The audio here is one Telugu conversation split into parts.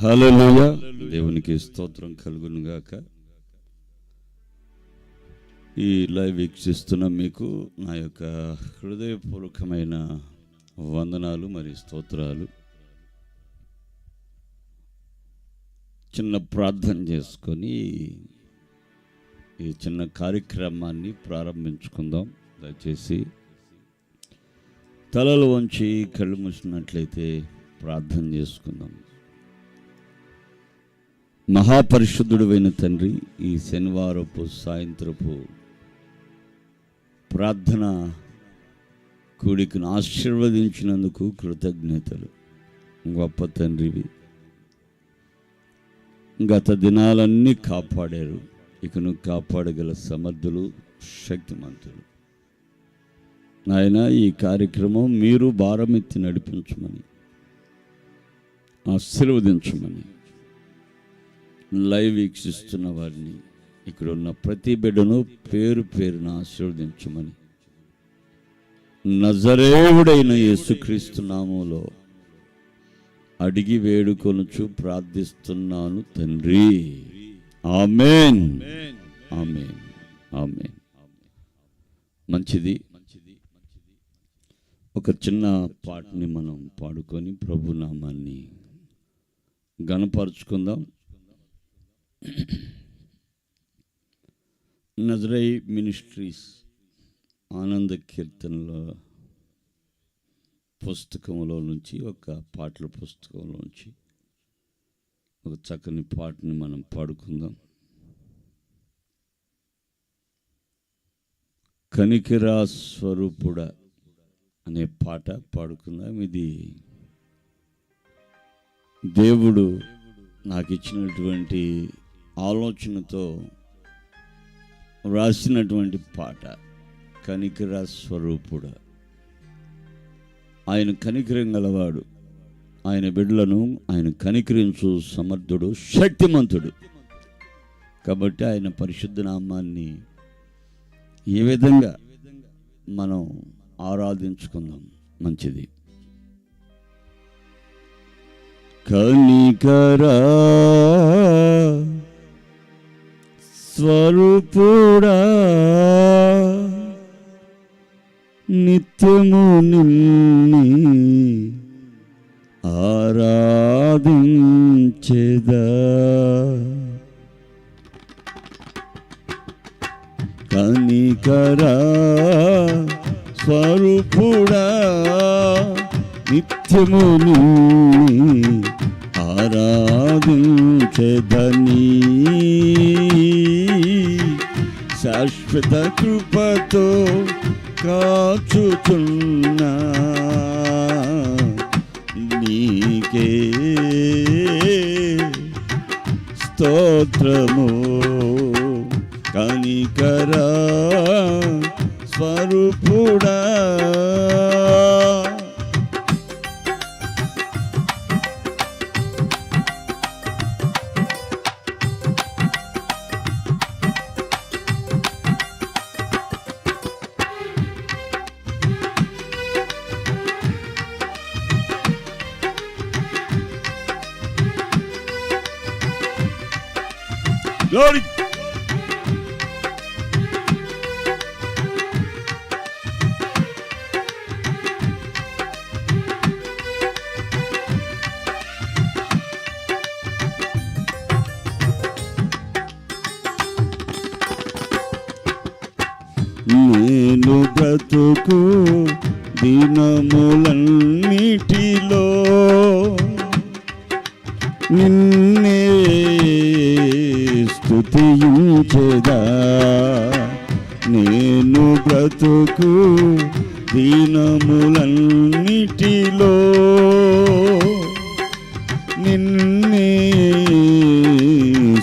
హల్లెలూయా దేవునికి స్తోత్రం కలుగును గాక. ఈ లైవ్ వీక్షిస్తున్న మీకు నా యొక్క హృదయపూర్వకమైన వందనాలు మరియు స్తోత్రాలు. చిన్న ప్రార్థన చేసుకొని ఈ చిన్న కార్యక్రమాన్ని ప్రారంభించుకుందాం. దయచేసి తలలు వంచి కళ్ళు మూసినట్లయితే ప్రార్థన చేసుకుందాం. మహాపరిశుద్ధుడువైన తండ్రి ఈ శనివారపు సాయంత్రపు ప్రార్థన కూడికను ఆశీర్వదించినందుకు కృతజ్ఞతలు. గొప్ప తండ్రివి గత దినాలన్నీ కాపాడారు. ఇకను కాపాడగల సమర్థులు శక్తిమంతులు. నాయన ఈ కార్యక్రమం మీరు భారమెత్తి నడిపించమని ఆశీర్వదించమని లైవ్ వీక్షిస్తున్న వారిని ఇక్కడ ఉన్న ప్రతి బిడ్డను పేరు పేరున ఆశీర్వదించమని. నజరేవుడైన యేసుక్రీస్తు నామంలో అడిగి వేడుకొనుచు ప్రార్థిస్తున్నాను తండ్రి. ఆమెన్. ఆమెన్. ఆమెన్. మంచిది. ఒక చిన్న పాటని మనం పాడుకొని ప్రభు నామాన్ని గణపరుచుకుందాం నజరై మినిస్ట్రీస్ ఆనంద కీర్తనలో పుస్తకంలో నుంచి ఒక పాటల పుస్తకంలో నుంచి ఒక చక్కని పాటని మనం పాడుకుందాం. కనికిరా స్వరూపుడ అనే పాట పాడుకుందాం. ఇది దేవుడు నాకు ఇచ్చినటువంటి ఆలోచనతో వ్రాసినటువంటి పాట కనికర స్వరూపుడు. ఆయన కనికరం గలవాడు. ఆయన బిడ్డలను ఆయన కనికరించు సమర్థుడు శక్తిమంతుడు. కాబట్టి ఆయన పరిశుద్ధ నామాన్ని ఏ విధంగా మనం ఆరాధించుకుందాం. మంచిది. కనికరా స్వరూపుడా నిత్యము నిన్ని ఆరాధించెదా. కనికరా స్వరూపుడా నిత్యము నిన్ని ఆరాధించెదని శాశ్వత కృపతో కాచుచున్నా నీకే స్తోత్రము. కనికరా స్వరూపుడా Glory. నేను బ్రతుకు దినములన్నిటిలో నిన్నే స్తుతించెదా నేను బ్రతుకు దీనములన్నిటిలో నిన్నే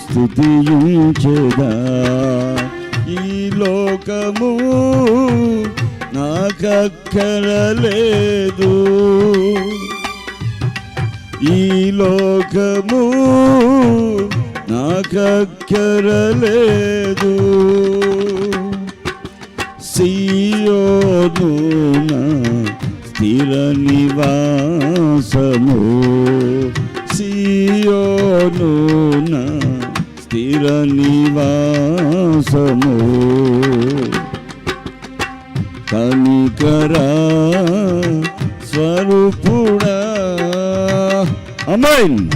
స్తుతించెదా ఈ లోకము నాకక్కరలేదు. ఈ లోకము నాకక్కరలేదు. సియోను స్థిర నివాసము. సియోను స్థిర నివాసము. కనికరా స్వరూపుడా. Amine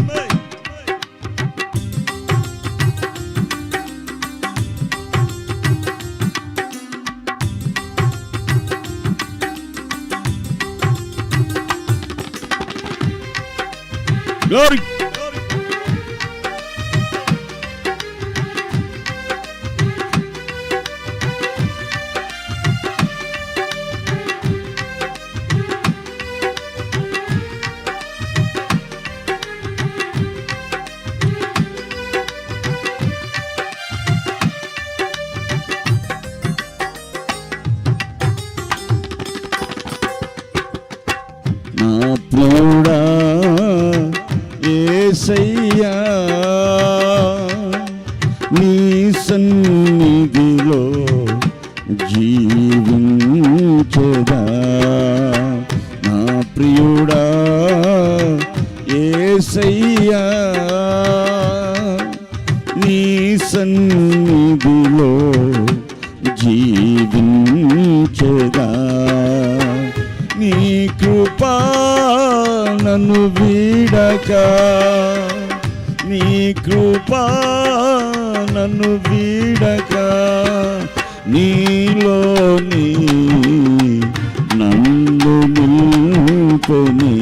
Glória! ఏసయ్యా నీ సన్నిధిలో జీవించదా. నా ప్రియుడా ఏసయ్యా. నీ సన్నిధిలో జీవించదా. నన్ను వీడక. నీ కృపా నన్ను వీడక. నీలోని నన్ను నిల్పని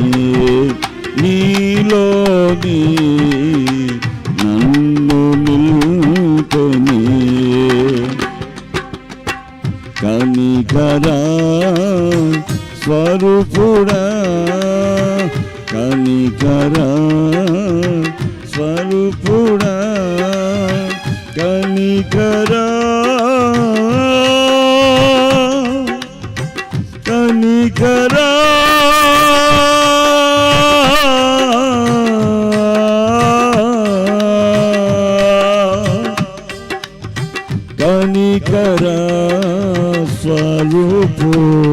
నీలోని కనికరా స్వరూపుడా కనికరా. కనికరా. కనికర స్వరూపుడా